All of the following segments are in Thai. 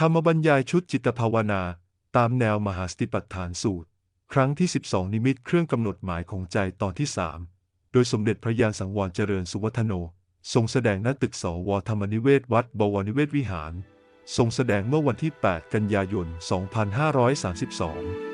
ธรรมบรรยายชุดจิตภาวนา ตามแนวมหาสติปัฏฐานสูตร ครั้งที่ 12 นิมิตเครื่องกำหนดหมายของใจตอนที่3โดยสมเด็จพระยาสังวรเจริญสุวัฒโน ทรงแสดงณตึกสวธรรมนิเวศวัดบวรนิเวศวิหาร ทรงแสดงเมื่อวันที่ 8 กันยายน 2532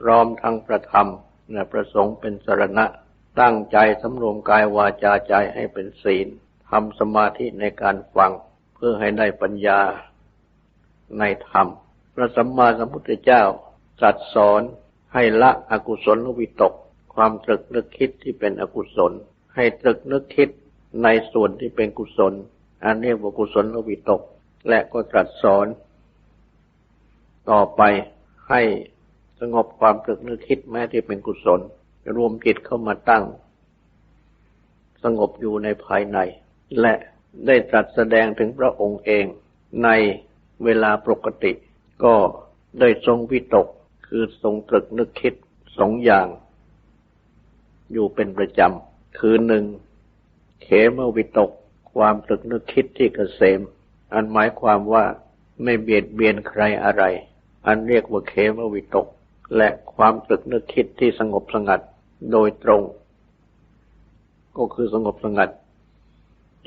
พร้อมทั้งประธรรมและประสงค์เป็นสรณะ ตั้งใจสำรวมกายวาจาใจให้เป็นศีลทำสมาธิในการฟังเพื่อให้ได้ปัญญาในธรรม พระสัมมาสัมพุทธเจ้าตรัสสอนให้ละอกุศลวิตก ความตรึกนึกคิดที่เป็นอกุศล ให้ตรึกนึกคิดในส่วนที่เป็นกุศล อันเรียกว่ากุศลวิตก และก็ตรัสสอน ต่อไปให้ สงบความตรึกนึกคิดแม้ที่เป็นกุศลรวมจิตเข้ามาตั้ง สงบอยู่ในภายใน และได้ตรัสแสดงถึงพระองค์เองในเวลาปกติ ก็ได้ทรงวิตกคือทรงตรึกนึกคิดสองอย่าง อยู่เป็นประจำ คือหนึ่งเขมวิตกความตรึกนึกคิดที่เกษม อันหมายความว่าไม่เบียดเบียนใครอะไร อันเรียกว่าเขมวิตก และความตรึกนึกคิดที่สงบสงัดโดยตรง ก็คือสงบสงัด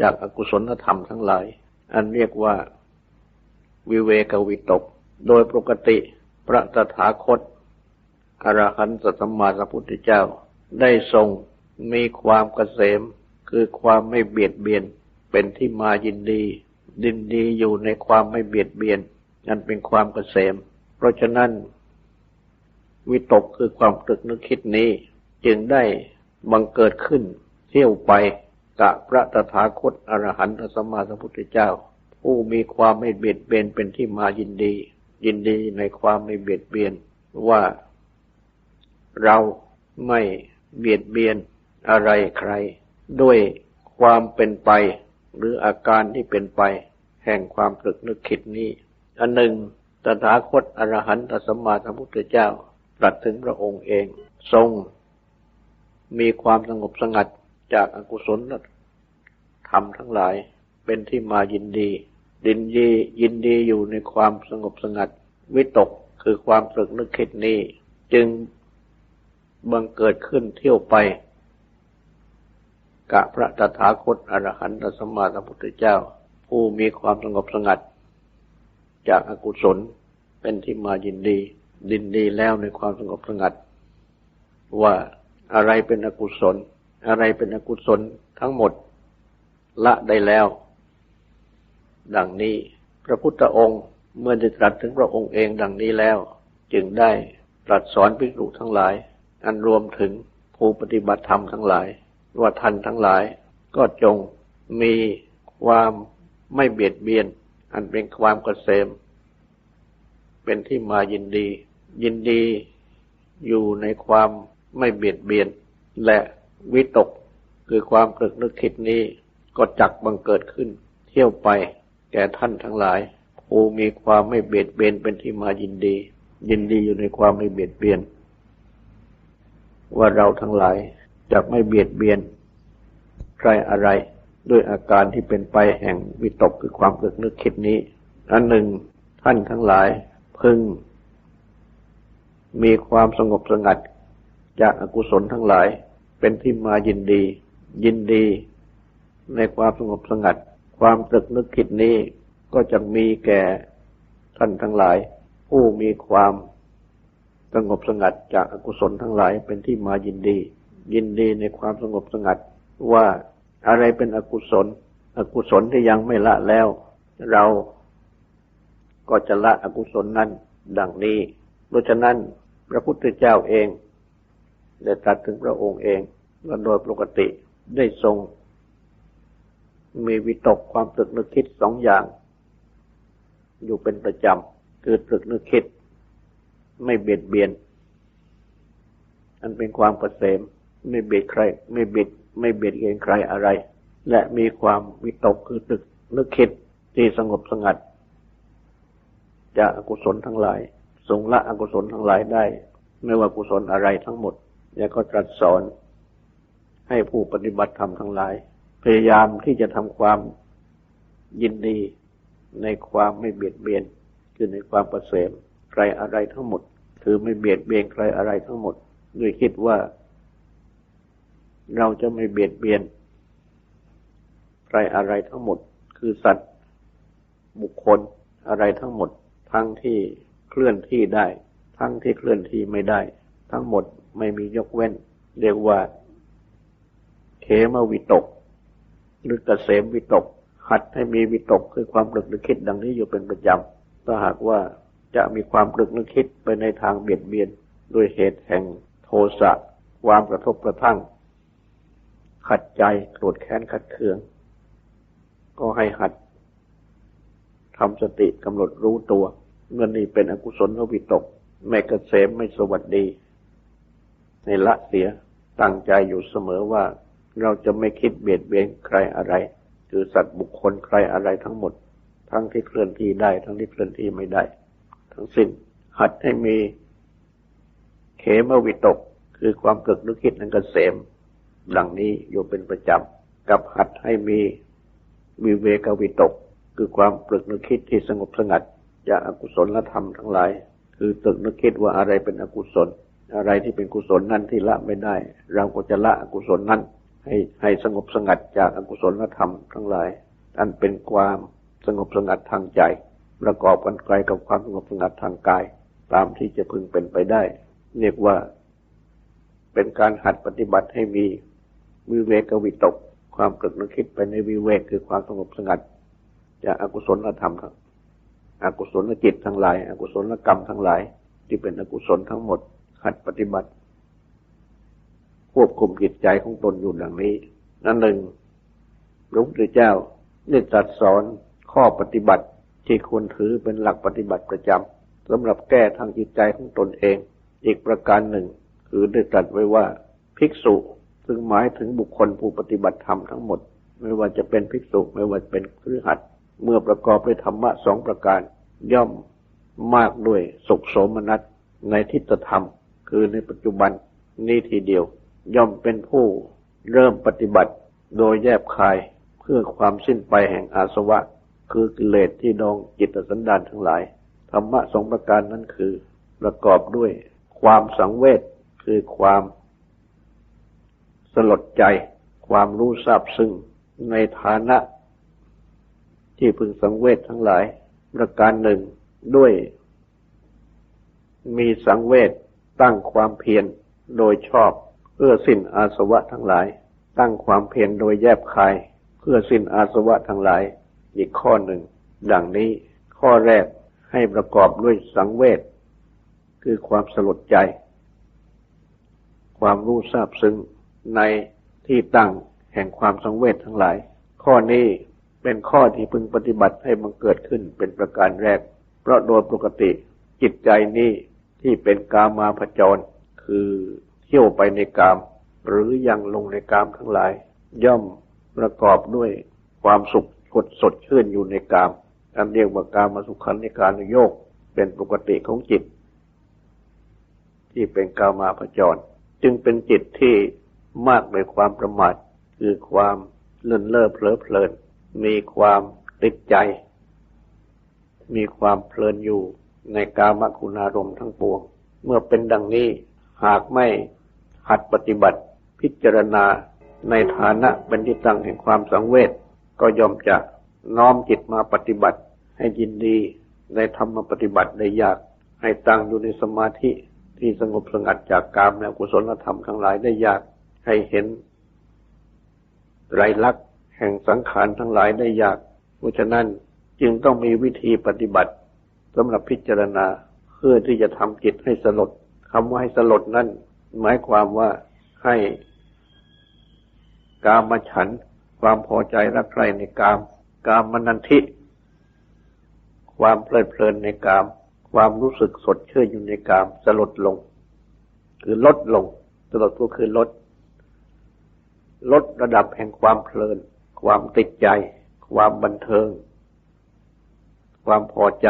จากอากุศลธรรมทั้งหลาย อันเรียกว่าวิเวกวิตก โดยปกติพระตถาคตอรหันตสัมมาสัมพุทธเจ้า ได้ทรงมีความเกษม คือความไม่เบียดเบียนเป็นที่มายินดี ดินดีอยู่ในความไม่เบียดเบียนนั่นเป็นความเกษม เพราะฉะนั้น วิตกคือความตรึกนึกคิดนี้ จึงได้บังเกิดขึ้น เที่ยวไปกะพระตถาคตอรหันตสมมาสัมพุทธเจ้า ผู้มีความไม่เบียดเบียนเป็นที่มายินดี ยินดีในความไม่เบียดเบียนว่าเราไม่เบียดเบียนอะไรใคร ด้วยความเป็นไป หรืออาการที่เป็นไป แห่งความตรึกนึกคิดนี้ อันหนึ่งตถาคตอรหันตสมมาสัมพุทธเจ้า ตรัสถึงพระองค์เอง ทรง มีความสงบสงัดจากอากุศลธรรมทั้งหลายเป็นที่มายินดี ดินยียินดีอยู่ในความสงบสงัด วิตกคือความตรึกนึกคิดนี้ จึงบังเกิดขึ้นเที่ยวไปกะพระตถาคตอรหันตสมมาสัมพุทธเจ้า ผู้มีความสงบสงัด จากอากุศลเป็นที่มายินดี ดินดีแล้วในความสงบสงัด ว่าอะไรเป็นอกุศล อะไรเป็นอกุศลทั้งหมด ละได้แล้ว ดังนี้พระพุทธองค์เมื่อได้ตรัสถึงพระองค์เองดังนี้แล้ว จึงได้ตรัสสอนภิกษุทั้งหลาย อันรวมถึงผู้ปฏิบัติธรรมทั้งหลาย ว่าท่านทั้งหลาย ก็จงมีความไม่เบียดเบียน อันเป็นความเกษมเป็นที่มายินดี ยินดีอยู่ในความไม่เบียดเบียน และวิตกคือความตรึกนึกคิดนี้ก็จักบังเกิดขึ้น เที่ยวไปแก่ท่านทั้งหลายผู้มีความไม่เบียดเบียนเป็นที่มายินดี ยินดีอยู่ในความไม่เบียดเบียน ว่าเราทั้งหลายจะไม่เบียดเบียน ใครอะไรด้วยอาการที่เป็นไปแห่งวิตกคือความตรึกนึกคิดนี้ อันหนึ่งท่านทั้งหลายพึง มีความสงบสงัด จากอากุศลทั้งหลาย เป็นที่มายินดี ยินดี ในความสงบสงัด ความตรึกนึกคิดนี้ก็จะมีแก่ท่านทั้งหลาย ผู้มีความสงบสงัดจากอากุศลทั้งหลายเป็นที่มายินดี ยินดีในความสงบสงัด ว่าอะไรเป็นอกุศล อกุศลที่ยังไม่ละแล้ว เราก็จะละอกุศลนั้นดังนี้เพราะฉะนั้น พระพุทธเจ้าเองได้ตรัสถึงพระองค์เองว่าโดยปกติได้ทรง มีวิตกความตรึกนึกคิดสองอย่าง อยู่เป็นประจำคือตรึกนึกคิด ไม่เบียดเบียน อันเป็นความประเสมไม่เบียดใคร ไม่เบียดไม่เบียดเบียนใครอะไร และมีความวิตกคือตรึกนึกคิดที่สงบสงัด จากอกุศลทั้งหลาย ทรงละอกุศลทั้งหลายได้ ไม่ว่ากุศลอะไรทั้งหมดแล้วก็ตรัสสอน ให้ผู้ปฏิบัติธรรมทั้งหลาย พยายามที่จะทำความยินดีในความไม่เบียดเบียน คือในความประเสริฐใครอะไรทั้งหมด คือไม่เบียดเบียนใครอะไรทั้งหมดด้วยคิดว่า เราจะไม่เบียดเบียน ใครอะไรทั้งหมด คือสัตว์บุคคลอะไรทั้งหมด ทั้งที่ เคลื่อนที่ได้ ทั้งที่เคลื่อนที่ไม่ได้ ทั้งหมดไม่มียกเว้น เรียกว่าเขมวิตก หรือกเกษมวิตก หัดให้มีวิตกคือความตรึกนึกคิดดังนี้อยู่เป็นประจำถ้าหากว่าจะมีความตรึกนึกคิดไปในทางเบียดเบียนด้วยเหตุแห่งโทสะความกระทบกระทั่ง ขัดใจโกรธแค้นขัดเคือง ก็ให้หัดทำสติกำหนดรู้ตัว เมื่อนี้เป็นอกุศลวิตก ไม่กเกษมไม่สวัสดีในละเสียตั้งใจอยู่เสมอว่า เราจะไม่คิดเบียดเบียนใครอะไร คือสัตว์บุคคลใครอะไรทั้งหมด ทั้งที่เคลื่อนที่ได้ ทั้งที่เคลื่อนที่ไม่ได้ ทั้งสิ้นหัดให้มีเขมวิตก คือความเกิดนึกคิดนั้นเกษมดังนี้อยู่เป็นประจำกับหัดให้มีวิเวกวิตก คือความปรึกนึกคิดที่สงบสงัด จากอากุศลธรรมทั้งหลาย คือตึกนึกคิดว่าอะไรเป็นอกุศล อะไรที่เป็นกุศลนั้นที่ละไม่ได้ เราก็จะละอกุศลนั้น ให้ให้สงบสงัดจากอากุศลธรรมทั้งหลาย อันเป็นความสงบสงัดทางใจ ประกอบกันไกลกับความสงบสงัดทางกาย ตามที่จะพึงเป็นไปได้ เรียกว่า เป็นการหัดปฏิบัติให้มีวิเวกวิตก ความกึกนึกคิดไปในวิเวกคือความสงบสงัด จากอากุศลธรรมทั้ง อกุศลจิตทั้งหลายอกุศลกรรมทั้งหลาย ที่เป็นอกุศลทั้งหมดหัดปฏิบัติ ควบคุมจิตใจของตนอยู่ดังนี้ นั่นหนึ่งพระพุทธเจ้าได้ตรัสสอนข้อปฏิบัติที่ควรถือเป็นหลักปฏิบัติประจำสำหรับแก้ทางจิตใจของตนเอง อีกประการหนึ่ง คือได้ตรัสไว้ว่าภิกษุซึ่งหมายถึงบุคคลผู้ปฏิบัติธรรมทั้งหมด ไม่ว่าจะเป็นภิกษุไม่ว่าเป็นครือขัดเมื่อประกอบด้วยธรรมะสองประการ ย่อมมากด้วยสุขโสมนัสในทิฏฐธรรม คือในปัจจุบันนี้ทีเดียว ย่อมเป็นผู้เริ่มปฏิบัติโดยแยบคายเพื่อความสิ้นไปแห่งอาสวะ คือกิเลสที่ดองจิตสันดานทั้งหลาย ธรรมะสองประการนั้นคือ ประกอบด้วยความสังเวชคือความ สลดใจ ความรู้ทราบซึ้งในฐานะ ที่พึงสังเวชทั้งหลาย ประการหนึ่งด้วย มีสังเวชตั้งความเพียรโดยชอบ เพื่อสิ้นอาสวะทั้งหลาย ตั้งความเพียรโดยแยบคาย เพื่อสิ้นอาสวะทั้งหลาย อีกข้อหนึ่ง ดังนี้ข้อแรกให้ประกอบด้วยสังเวชคือความสลดใจ ความรู้ทราบซึ้งในที่ตั้งแห่งความสังเวชทั้งหลาย ข้อนี้ เป็นข้อที่พึงปฏิบัติให้มันเกิดขึ้นเป็นประการแรก เพราะโดยปกติจิตใจนี้ที่เป็นกามาผจร คือเที่ยวไปในกาม หรือยังลงในกามทั้งหลาย ย่อมประกอบด้วยความสุขกดสดชื่นอยู่ในกามอันเรียกว่ากามาสุขันในการโยกเป็นปกติของจิต ที่เป็นกามาผจร จึงเป็นจิตที่มากในความประมาทคือความเลื่นเล่อเพลิดเพลิน มีความติดใจ มีความเพลินอยู่ในกามคุณารมทั้งปวง เมื่อเป็นดังนี้หากไม่หัดปฏิบัติพิจารณาในฐานะเป็นที่ตั้งแห่งความสังเวชก็ยอมจะน้อมจิตมาปฏิบัติ ให้ยินดีในธรรมปฏิบัติได้ยาก ให้ตั้งอยู่ในสมาธิที่สงบสงัดจากกามและกุศลธรรมทั้งหลายได้ยากให้เห็นไรลักษณ์ แห่งสังขารทั้งหลายได้ยาก เพราะฉะนั้นจึงต้องมีวิธีปฏิบัติสำหรับพิจารณาเพื่อที่จะทำจิตให้สลดคำว่าให้สลดนั่นหมายความว่าให้กามฉัน ความพอใจรักใคร่ในกาม กามมนันทิความเพลิดเพลินในกาม ความรู้สึกสดชื่นอยู่ในกามสลดลง คือลดลงสลดก็คือลด ลดระดับแห่งความเพลิน ความติดใจ ความบันเทิง ความพอใจ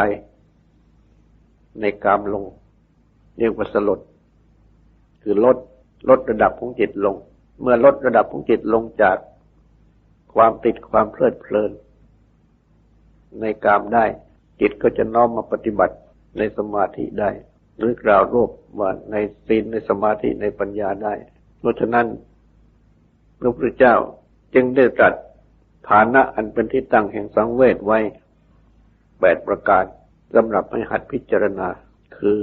ในกามลง เรียกว่าสลด คือลดลดระดับของจิตลง เมื่อลดระดับของจิตลงจากความติดความเพลิดเพลิน ในกามได้ จิตก็จะน้อมมาปฏิบัติในสมาธิได้ หรือกล่าวรวบว่าในศีลในสมาธิในปัญญาได้ เพราะฉะนั้นพระพุทธเจ้าจึงได้ตรัส ฐานะอันเป็นที่ตั้งแห่งสังเวชไว้แปดประการสำหรับให้หัดพิจารณา คือ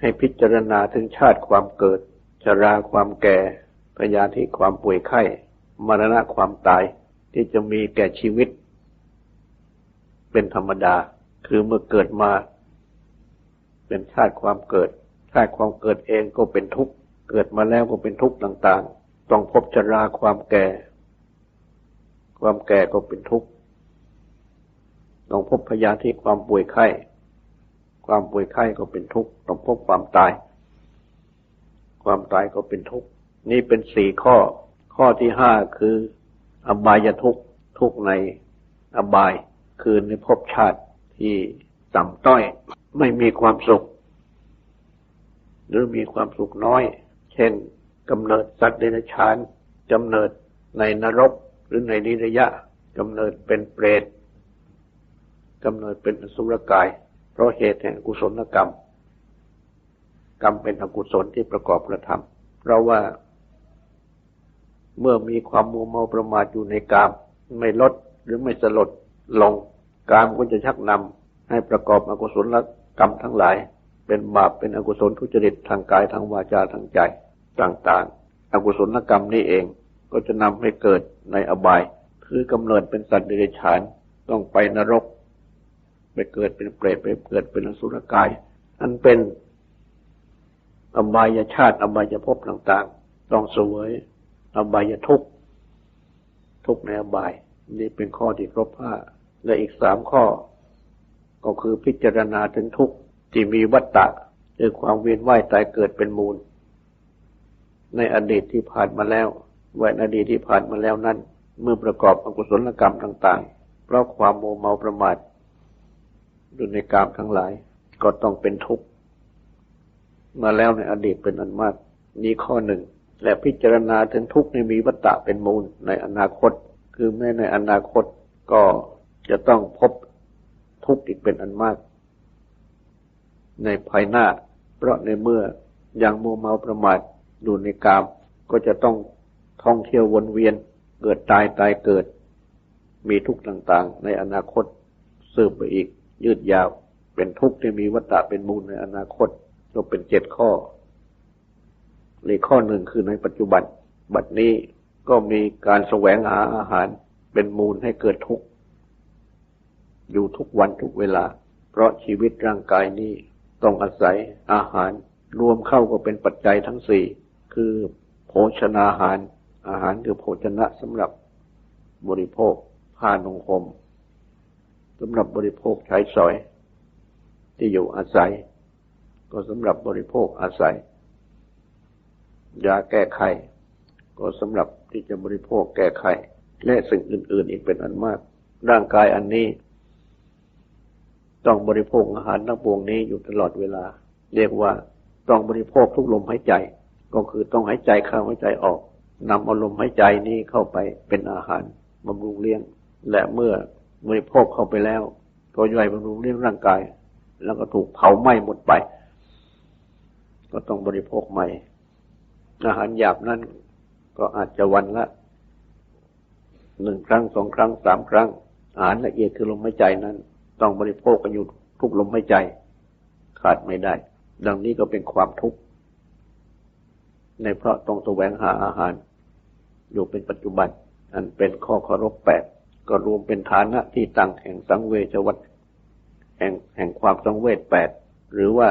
ให้พิจารณาถึงชาติความเกิด ชราความแก่พยาธิความป่วยไข้มรณะความตายที่จะมีแก่ชีวิต เป็นธรรมดา คือเมื่อเกิดมา เป็นชาติความเกิด ชาติความเกิดเองก็เป็นทุกข์ เกิดมาแล้วก็เป็นทุกข์ต่าง ๆ ต้องพบชราความแก่ ความแก่ก็เป็นทุกข์ต้องพบพยาธิความป่วยไข้ ความป่วยไข้ก็เป็นทุกข์ต้องพบความตาย ความตายก็เป็นทุกข์นี่เป็นสี่ข้อ ข้อที่ห้าคือ อบายทุกข์ทุกข์ในอบาย คือในภพชาติที่ต่ำต้อย ไม่มีความสุข หรือมีความสุขน้อย เช่นกำเนิดสัตว์เดรัจฉานกำเนิดในนรก หรือในนิรยะกำเนิดเป็นเปรตกำเนิดเป็นอสุรกาย เพราะเหตุแห่งกุศลกรรม กรรมเป็นอกุศลที่ประกอบกระทำเพราะว่า เมื่อมีความมัวเมาประมาทอยู่ในกามไม่ลดหรือไม่สลดลงกามก็จะชักนำให้ประกอบอกุศลกรรมทั้งหลาย เป็นบาปเป็นอกุศลทุจริตทางกายทางวาจาทางใจต่าง ๆ อกุศลกรรมนี้เอง ก็จะนำให้เกิดในอบาย คือกำเนิดเป็นสัตว์เดรัจฉาน ต้องไปนรก ไปเกิดเป็นเปรตไปเกิดเป็นอสุรกาย อันเป็นอบายชาติ อบายภพต่าง ๆ ต้องสวย อบายทุกทุกในอบาย นี่เป็นข้อที่ครบห้าและอีกสามข้อ ก็คือพิจารณาถึงทุกข์ที่มีวัตตะคือความเวียนว่ายตายเกิดเป็นมูล ในอดีตที่ผ่านมาแล้ว วันอดีตที่ผ่านมาแล้วนั้น เมื่อประกอบอกุศลกรรมต่าง ๆ เพราะความโมเมาประมาทดูในกรรมทั้งหลาย ก็ต้องเป็นทุกข์มาแล้วในอดีตเป็นอันมากนี้ข้อหนึ่ง และพิจารณาถึงทุกข์ในมีวัตตะเป็นมูลในอนาคต คือแม้ในอนาคตก็จะต้องพบทุกข์อีกเป็นอันมาก ในภายหน้า เพราะในเมื่อยังโมเมาประมาทอยู่ในกาม ก็จะต้อง ท่องเที่ยววนเวียน เกิดตายตายเกิด มีทุกข์ต่างๆ ในอนาคตสืบไปอีก ยืดยาว เป็นทุกข์ที่มีวัตตะเป็นมูลในอนาคตก็เป็นเจ็ดข้อในข้อหนึ่งคือในปัจจุบัน บัดนี้ก็มีการแสวงหาอาหารเป็นมูลให้เกิดทุกข์ อยู่ทุกวันทุกเวลา เพราะชีวิตร่างกายนี้ต้องอาศัยอาหารรวมเข้าก็เป็นปัจจัยทั้งสี่ คือโภชนาหาร อาหารคือโภชนะสำหรับบริโภคผ้านงคมสำหรับบริโภคใช้สอย ที่อยู่อาศัย ก็สำหรับบริโภคอาศัยยาแก้ไขก็สำหรับที่จะบริโภคแก้ไขและสิ่งอื่น ๆ อีกเป็นอันมาก ร่างกายอันนี้ ต้องบริโภคอาหารทั้งปวงนี้อยู่ตลอดเวลา เรียกว่าต้องบริโภคทุกลมหายใจ ก็คือต้องหายใจเข้าหายใจออก นำอารมณ์หายใจนี้เข้าไปเป็นอาหารบำรุงเลี้ยง และเมื่อบริโภคเข้าไปแล้วก็ย่อยบำรุงเลี้ยงร่างกาย แล้วก็ถูกเผาไหม้หมดไป ก็ต้องบริโภคใหม่ อาหารหยาบนั้นก็อาจจะวันละหนึ่งครั้งสองครั้งสามครั้ง อาหารละเอียดคือลมหายใจนั้น ต้องบริโภคกันอยู่ทุกลมหายใจ ขาดไม่ได้ ดังนี้ก็เป็นความทุกข์ในเพราะต้องแสวงหาอาหาร อยู่เป็นปัจจุบัน อันเป็นข้อเคารพแปดก็รวมเป็นฐานะที่ตั้งแห่งสังเวชวัตแห่งแห่งความสังเวชแปดหรือว่า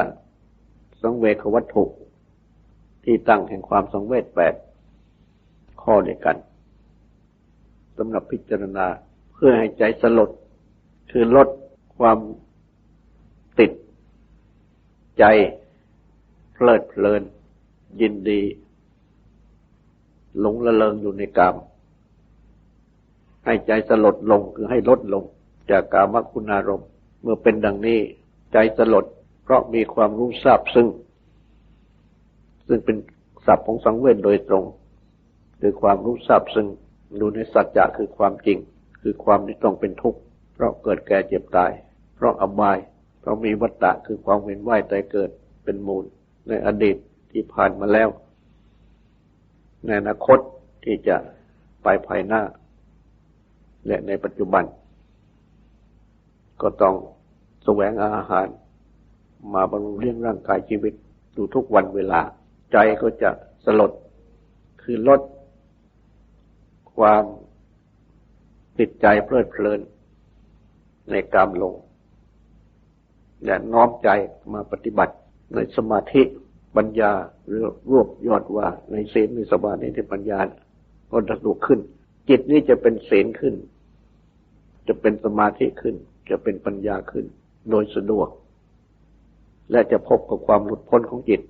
สังเวชวัตถุที่ตั้งแห่งความสังเวชแปดข้อเด้วกันสำหรับพิจารณาเพื่อให้ใจสลด คือลดความติดใจเพลิดเพลิน ยินดี หลงละเลงอยู่ในกาม ให้ใจสลดลงคือให้ลดลง จากกามคุณารมณ์ เมื่อเป็นดังนี้ ใจสลดเพราะมีความรู้ทราบซึ่ง ซึ่งเป็นศัพท์ของสังเวชโดยตรงคือความรู้ทราบซึ่งรู้ในสัจจะคือความจริง คือความที่ต้องเป็นทุกข์เพราะเกิดแก่เจ็บตาย เพราะอบาย เพราะมีวัฏฏะคือความเวียนว่ายตายเกิดเป็นมูล ในอดีตที่ผ่านมาแล้ว ในอนาคตที่จะไปภายหน้า และในปัจจุบัน ก็ต้องแสวงอาหาร มาบำรุงเลี้ยงร่างกายชีวิตดูทุกวันเวลา ใจก็จะสลดคือลด ความติดใจเพลิดเพลิน ในกามลง และน้อมใจมาปฏิบัติในสมาธิ ปัญญาหรือรวบยอดว่าในศีลในสมาธิในปัญญาก็สะดวกขึ้น จิตนี้จะเป็นศีลขึ้น จะเป็นสมาธิขึ้น จะเป็นปัญญาขึ้น โดยสะดวก และจะพบกับความหลุดพ้นของจิต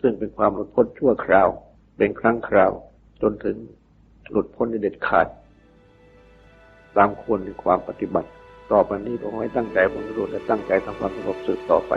ซึ่งเป็นความหลุดพ้นชั่วคราว เป็นครั้งคราว จนถึงหลุดพ้นในเด็ดขาด ตามควรในความปฏิบัติ ต่อไปนี้ขอให้ตั้งใจบรรลุและตั้งใจทำความสงบสืบต่อไป